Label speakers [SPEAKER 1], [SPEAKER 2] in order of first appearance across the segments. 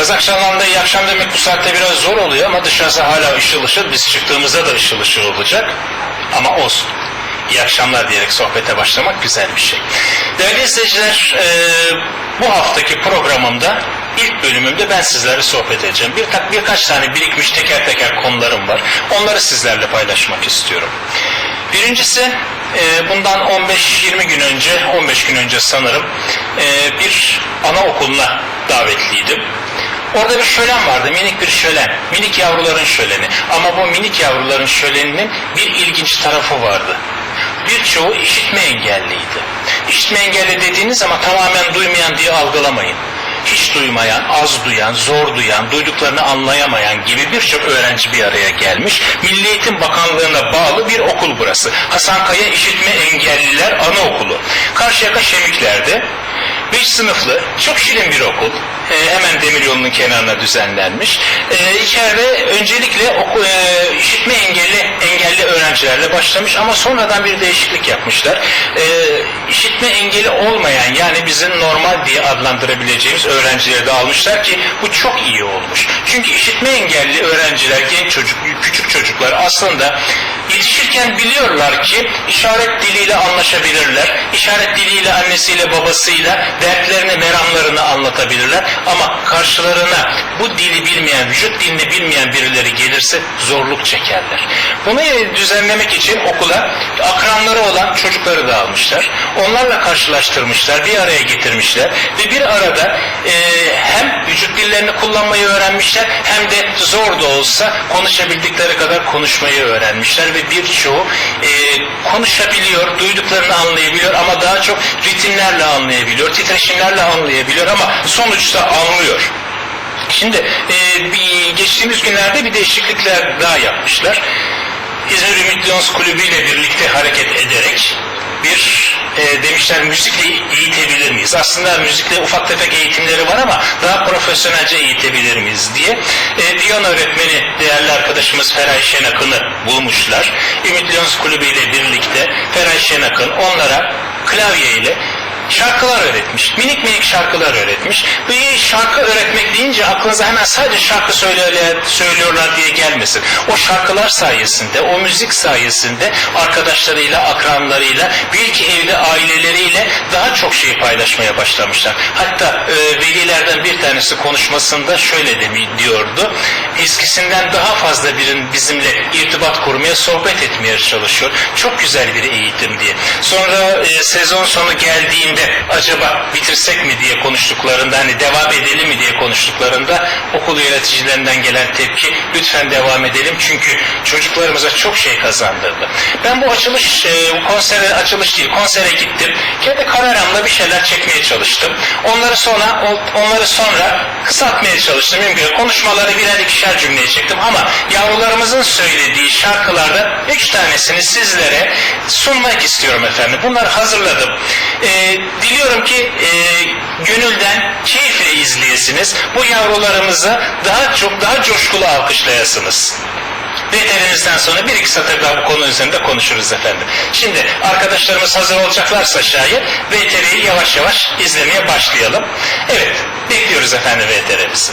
[SPEAKER 1] Yaz akşamlarında iyi akşam demek bu saatte biraz zor oluyor ama dışarısı hala ışıl ışıl. Biz çıktığımızda da ışıl ışıl olacak. Ama olsun. İyi akşamlar diyerek sohbete başlamak güzel bir şey. Değerli izleyiciler, e, bu haftaki programımda ilk bölümümde ben sizlerle sohbet edeceğim. Bir, birkaç tane birikmiş teker teker konularım var. Onları sizlerle paylaşmak istiyorum. Birincisi e, bundan 15-20 gün önce, 15 gün önce sanırım e, bir anaokuluna davetliydim. Orada bir şölen vardı, minik bir şölen. Minik yavruların şöleni. Ama bu minik yavruların şöleninin bir ilginç tarafı vardı. Birçoğu işitme engelliydi. İşitme engelli dediğiniz ama tamamen duymayan diye algılamayın hiç duymayan, az duyan, zor duyan, duyduklarını anlayamayan gibi birçok öğrenci bir araya gelmiş. Milli Eğitim Bakanlığı'na bağlı bir okul burası. Hasankaya İşitme Engelliler Anaokulu. Karşıyaka Şemikler'de. Beş sınıflı, çok şirin bir okul. Ee, hemen demiryolunun kenarına düzenlenmiş. Ee, içeride öncelikle oku, e, işitme engelli engelli öğrencilerle başlamış ama sonradan bir değişiklik yapmışlar. Ee, işitme engeli olmayan yani bizim normal diye adlandırabileceğimiz öğrencileri de almışlar ki bu çok iyi olmuş. Çünkü işitme engelli öğrenciler, genç çocuk, küçük çocuklar aslında yetişirken biliyorlar ki işaret diliyle anlaşabilirler. İşaret diliyle annesiyle babasıyla dertlerini, meramlarını anlatabilirler. Ama karşılarına bu dili bilmeyen, vücut dilini bilmeyen birileri gelirse zorluk çekerler. Bunu düzenlemek için okula akranları olan çocukları da almışlar. Onlarla karşılaştırmışlar, bir araya getirmişler ve bir arada e, hem vücut dillerini kullanmayı öğrenmişler hem de zor da olsa konuşabildikleri kadar konuşmayı öğrenmişler ve birçoğu e, konuşabiliyor, duyduklarını anlayabiliyor ama daha çok ritimlerle anlayabiliyor, titreşimlerle anlayabiliyor ama sonuçta anlıyor. Şimdi e, bir, geçtiğimiz günlerde bir değişiklikler daha yapmışlar. İzmir Ümit Lions Kulübü ile birlikte hareket ederek bir e, demişler müzikle eğitebilir miyiz? Aslında müzikle ufak tefek eğitimleri var ama daha profesyonelce eğitebilir miyiz diye. E, Diyon öğretmeni değerli arkadaşımız Feray Şenakın'ı bulmuşlar. Ümit Lions Kulübü ile birlikte Feray Şenakın onlara klavye ile şarkılar öğretmiş. Minik minik şarkılar öğretmiş. Ve şarkı öğretmek deyince aklınıza hemen sadece şarkı söylüyorlar diye gelmesin. O şarkılar sayesinde, o müzik sayesinde arkadaşlarıyla, akranlarıyla, belki evde aileleriyle daha çok şey paylaşmaya başlamışlar. Hatta e, velilerden bir tanesi konuşmasında şöyle de diyordu. Eskisinden daha fazla birin bizimle irtibat kurmaya, sohbet etmeye çalışıyor. Çok güzel bir eğitim diye. Sonra e, sezon sonu geldiğinde acaba bitirsek mi diye konuştuklarında hani devam edelim mi diye konuştuklarında okul yöneticilerinden gelen tepki lütfen devam edelim çünkü çocuklarımıza çok şey kazandırdı. Ben bu açılış e, konsere açılış değil konsere gittim. Kendi kameramla bir şeyler çekmeye çalıştım. Onları sonra onları sonra kısaltmaya çalıştım. Mümkün konuşmaları birer ikişer cümleye çektim ama yavrularımızın söylediği şarkılardan üç tanesini sizlere sunmak istiyorum efendim. Bunları hazırladım. E, diliyorum ki e, gönülden keyifle izleyesiniz. Bu yavrularımızı daha çok daha coşkulu alkışlayasınız. VTR'mizden sonra bir iki satır daha bu konu üzerinde konuşuruz efendim. Şimdi arkadaşlarımız hazır olacaklarsa şayet VTR'yi yavaş yavaş izlemeye başlayalım. Evet, bekliyoruz efendim VTR'mizi.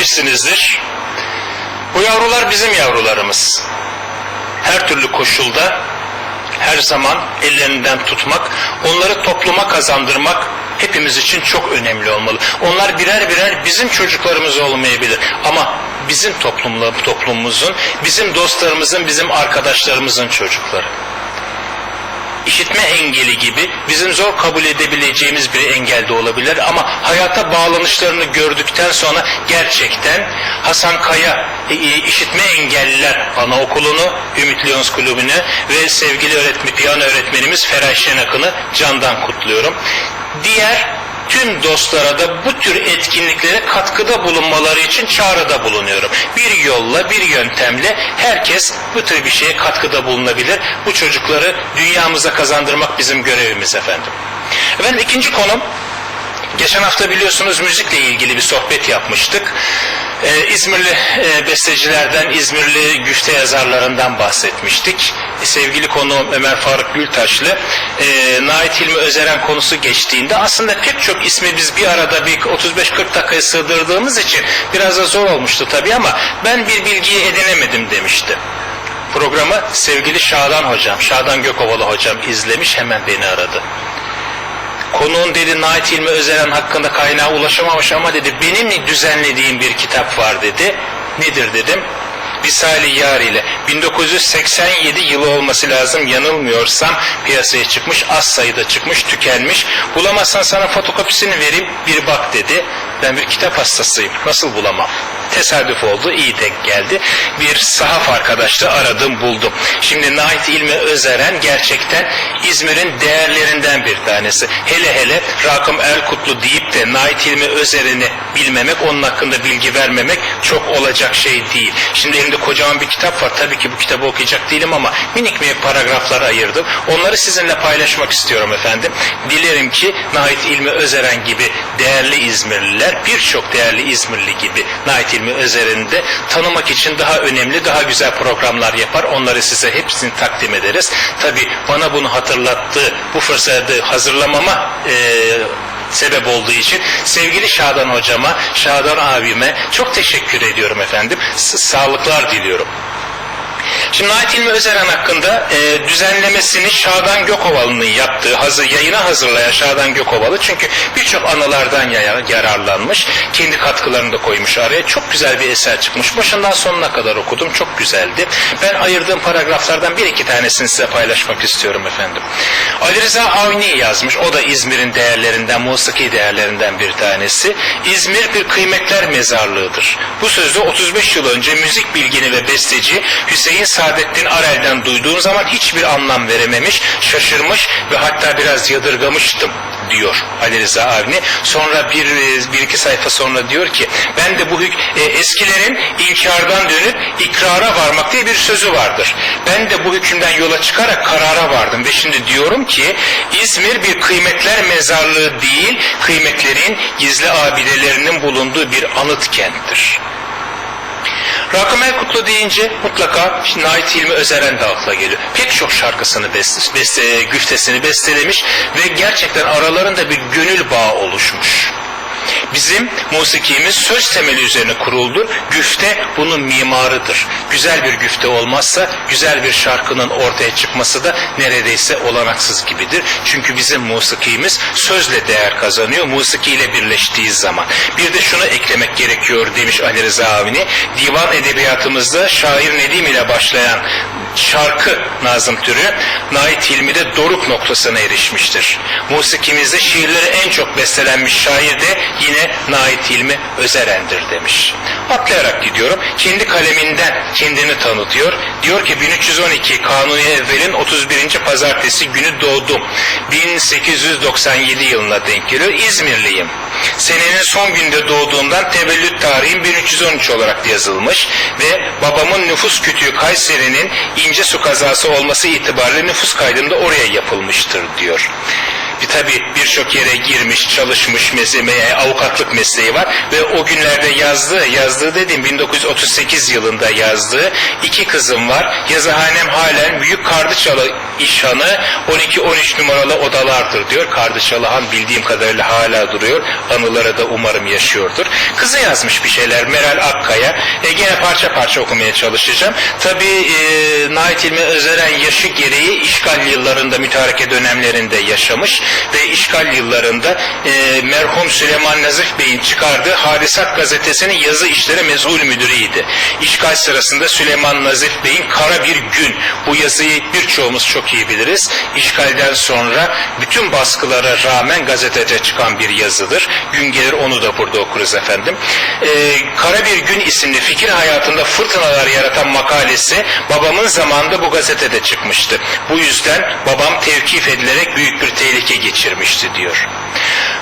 [SPEAKER 1] Umarım beğenmişsinizdir. Bu yavrular bizim yavrularımız. Her türlü koşulda her zaman ellerinden tutmak, onları topluma kazandırmak hepimiz için çok önemli olmalı. Onlar birer birer bizim çocuklarımız olmayabilir ama bizim toplumla, toplumumuzun, bizim dostlarımızın, bizim arkadaşlarımızın çocukları. İşitme engeli gibi bizim zor kabul edebileceğimiz bir engel de olabilir ama hayata bağlanışlarını gördükten sonra gerçekten Hasan Kaya e, e, işitme engelliler anaokulunu, Ümit Lyons Kulübü'nü ve sevgili öğretmen, piyano öğretmenimiz Feray Şenakın'ı candan kutluyorum. Diğer tüm dostlara da bu tür etkinliklere katkıda bulunmaları için çağrıda bulunuyorum. Bir yolla, bir yöntemle herkes bu tür bir şeye katkıda bulunabilir. Bu çocukları dünyamıza kazandırmak bizim görevimiz efendim. Efendim ikinci konum Geçen hafta biliyorsunuz müzikle ilgili bir sohbet yapmıştık. Ee, İzmirli e, bestecilerden, İzmirli güfte yazarlarından bahsetmiştik. E, sevgili konuğum Ömer Faruk Gültaşlı, e, Nait Hilmi Özeren konusu geçtiğinde aslında pek çok ismi biz bir arada bir 35-40 dakikaya sığdırdığımız için biraz da zor olmuştu tabii ama ben bir bilgiyi edinemedim demişti. Programı sevgili Şadan hocam, Şadan Gökovalı hocam izlemiş hemen beni aradı. Konuğun dedi Nait İlmi Özeren hakkında kaynağa ulaşamamış ama dedi benim düzenlediğim bir kitap var dedi. Nedir dedim. Risale-i Yar ile 1987 yılı olması lazım yanılmıyorsam piyasaya çıkmış az sayıda çıkmış tükenmiş bulamazsan sana fotokopisini vereyim bir bak dedi ben bir kitap hastasıyım. Nasıl bulamam? Tesadüf oldu iyi denk geldi. Bir sahaf arkadaşla aradım buldum. Şimdi Nait İlmi Özeren gerçekten İzmir'in değerlerinden bir tanesi. Hele hele Rakım Erkutlu deyip de Nait İlmi Özeren'i bilmemek onun hakkında bilgi vermemek çok olacak şey değil. Şimdi elimde kocaman bir kitap var. Tabii ki bu kitabı okuyacak değilim ama minik minik paragraflar ayırdım. Onları sizinle paylaşmak istiyorum efendim. Dilerim ki Nait İlmi Özeren gibi değerli İzmirliler birçok değerli İzmirli gibi Nait İlmi Özeren'i de tanımak için daha önemli daha güzel programlar yapar onları size hepsini takdim ederiz tabii bana bunu hatırlattığı bu fırsatı hazırlamama eee sebep olduğu için sevgili Şadan hocama, Şadan abime çok teşekkür ediyorum efendim. S- sağlıklar diliyorum. Şimdi Ait İlmi Özeren hakkında e, düzenlemesini Şadan Gökovalı'nın yaptığı, hazır, yayına hazırlayan Şadan Gökovalı çünkü birçok anılardan ya- yararlanmış, kendi katkılarını da koymuş araya. Çok güzel bir eser çıkmış. Başından sonuna kadar okudum. Çok güzeldi. Ben ayırdığım paragraflardan bir iki tanesini size paylaşmak istiyorum efendim. Ali Rıza Avni yazmış. O da İzmir'in değerlerinden, musiki değerlerinden bir tanesi. İzmir bir kıymetler mezarlığıdır. Bu sözü 35 yıl önce müzik bilgini ve besteci Hüseyin Saadettin Arel'den duyduğum zaman hiçbir anlam verememiş, şaşırmış ve hatta biraz yadırgamıştım diyor Ali Rıza Avni. Sonra bir, bir iki sayfa sonra diyor ki ben de bu e, eskilerin inkardan dönüp ikrara varmak diye bir sözü vardır. Ben de bu hükümden yola çıkarak karara vardım ve şimdi diyorum ki İzmir bir kıymetler mezarlığı değil, kıymetlerin gizli abidelerinin bulunduğu bir anıt kenttir. Rakım Erkutlu deyince mutlaka Nait Hilmi Özeren de akla geliyor. Pek çok şarkısını beste, beste, güftesini bestelemiş ve gerçekten aralarında bir gönül bağı oluşmuş. Bizim musikimiz söz temeli üzerine kuruldur. Güfte bunun mimarıdır. Güzel bir güfte olmazsa güzel bir şarkının ortaya çıkması da neredeyse olanaksız gibidir. Çünkü bizim musikimiz sözle değer kazanıyor. Musikiyle birleştiği zaman. Bir de şunu eklemek gerekiyor demiş Ali Rıza Avni. Divan edebiyatımızda şair Nedim ile başlayan şarkı nazım türü Nait Hilmi'de doruk noktasına erişmiştir. Musikimizde şiirleri en çok bestelenmiş şair de yine Nait Hilmi Özeren'dir demiş. Atlayarak gidiyorum. Kendi kaleminden kendini tanıtıyor. Diyor ki 1312 Kanuni Evvel'in 31. pazartesi günü doğdum. 1897 yılına denk geliyor. İzmirliyim. Senenin son günde doğduğumdan tevellüt tarihim 1313 olarak yazılmış ve babamın nüfus kütüğü Kayseri'nin ince su kazası olması itibariyle nüfus kaydında oraya yapılmıştır diyor. Bir tabi birçok yere girmiş, çalışmış, mesleği, avukatlık mesleği var ve o günlerde yazdığı, yazdığı dediğim 1938 yılında yazdığı iki kızım var. Yazıhanem halen Büyük Kardıçalı İşhanı 12-13 numaralı odalardır diyor. Kardıçalı Han bildiğim kadarıyla hala duruyor. Anıları da umarım yaşıyordur. Kızı yazmış bir şeyler Meral Akkaya. E, gene parça parça okumaya çalışacağım. Tabi e, Nait İlmi Özeren yaşı gereği işgal yıllarında mütareke dönemlerinde yaşamış ve işgal yıllarında e, merhum Süleyman Nazif Bey'in çıkardığı Hadisat gazetesinin yazı işleri mezhul müdürüydü. İşgal sırasında Süleyman Nazif Bey'in Kara Bir Gün bu yazıyı birçoğumuz çok iyi biliriz. İşgalden sonra bütün baskılara rağmen gazetede çıkan bir yazıdır. Gün gelir onu da burada okuruz efendim. E, Kara Bir Gün isimli fikir hayatında fırtınalar yaratan makalesi babamın zamanında bu gazetede çıkmıştı. Bu yüzden babam tevkif edilerek büyük bir tehlike geçirmişti diyor.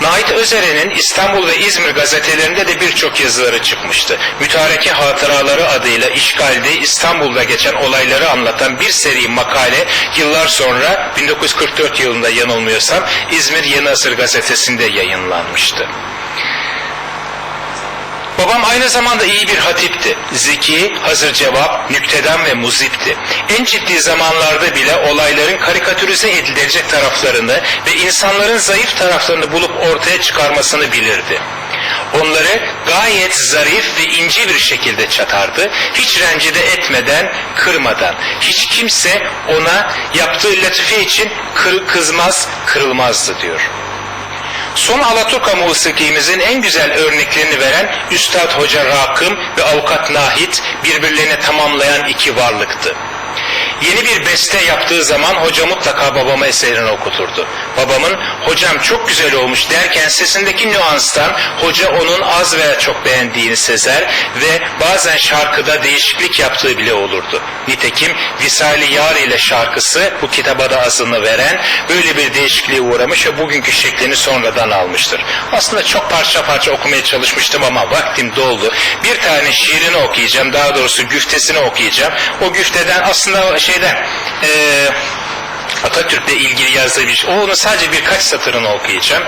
[SPEAKER 1] Nait Özeren'in İstanbul ve İzmir gazetelerinde de birçok yazıları çıkmıştı. Mütareke Hatıraları adıyla işgalde İstanbul'da geçen olayları anlatan bir seri makale yıllar sonra 1944 yılında yanılmıyorsam İzmir Yeni Asır gazetesinde yayınlanmıştı. Babam aynı zamanda iyi bir hatipti. Zeki, hazır cevap, nükteden ve muzipti. En ciddi zamanlarda bile olayların karikatürize edilecek taraflarını ve insanların zayıf taraflarını bulup ortaya çıkarmasını bilirdi. Onları gayet zarif ve ince bir şekilde çatardı. Hiç rencide etmeden, kırmadan. Hiç kimse ona yaptığı latife için kır, kızmaz, kırılmazdı diyor. Son Alaturka musikimizin en güzel örneklerini veren Üstad Hoca Rakım ve Avukat Nahit birbirlerini tamamlayan iki varlıktı. Yeni bir beste yaptığı zaman hoca mutlaka babama eserini okuturdu. Babamın hocam çok güzel olmuş derken sesindeki nüanstan hoca onun az veya çok beğendiğini sezer ve bazen şarkıda değişiklik yaptığı bile olurdu. Nitekim Visali Yar ile şarkısı bu kitaba da azını veren böyle bir değişikliğe uğramış ve bugünkü şeklini sonradan almıştır. Aslında çok parça parça okumaya çalışmıştım ama vaktim doldu. Bir tane şiirini okuyacağım daha doğrusu güftesini okuyacağım. O güfteden aslında şeyden eee Atatürk'le ilgili yazdığı bir şey. Onun sadece birkaç satırını okuyacağım.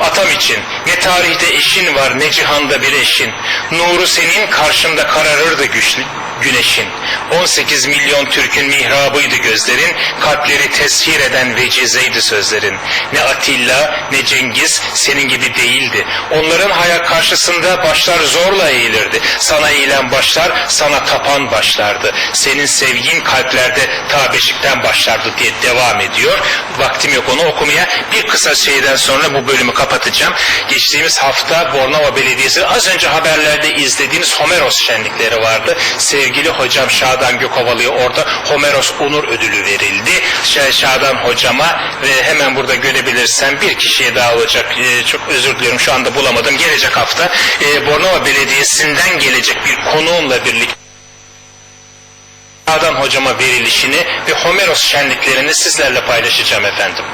[SPEAKER 1] Atam için ne tarihte eşin var ne cihanda bir eşin. Nuru senin karşında kararırdı güçlü, güneşin. 18 milyon Türk'ün mihrabıydı gözlerin. Kalpleri teshir eden vecizeydi sözlerin. Ne Atilla ne Cengiz senin gibi değildi. Onların hayal karşısında başlar zorla eğilirdi. Sana eğilen başlar sana tapan başlardı. Senin sevgin kalplerde ta beşikten başlardı diye devam ediyor. Vaktim yok onu okumaya. Bir kısa şeyden sonra bu bölümü kapatacağım. Geçtiğimiz hafta Bornova Belediyesi az önce haberlerde izlediğiniz Homeros şenlikleri vardı. Sevgili hocam Şadan Gökovalı'ya orada Homeros Onur Ödülü verildi. Ş- Şadan hocama ve hemen burada görebilirsem bir kişiye daha olacak. Ee, çok özür diliyorum şu anda bulamadım. Gelecek hafta e, Bornova Belediyesi'nden gelecek bir konuğumla birlikte Şadan hocama verilişini ve Homeros şenliklerini sizlerle paylaşacağım efendim.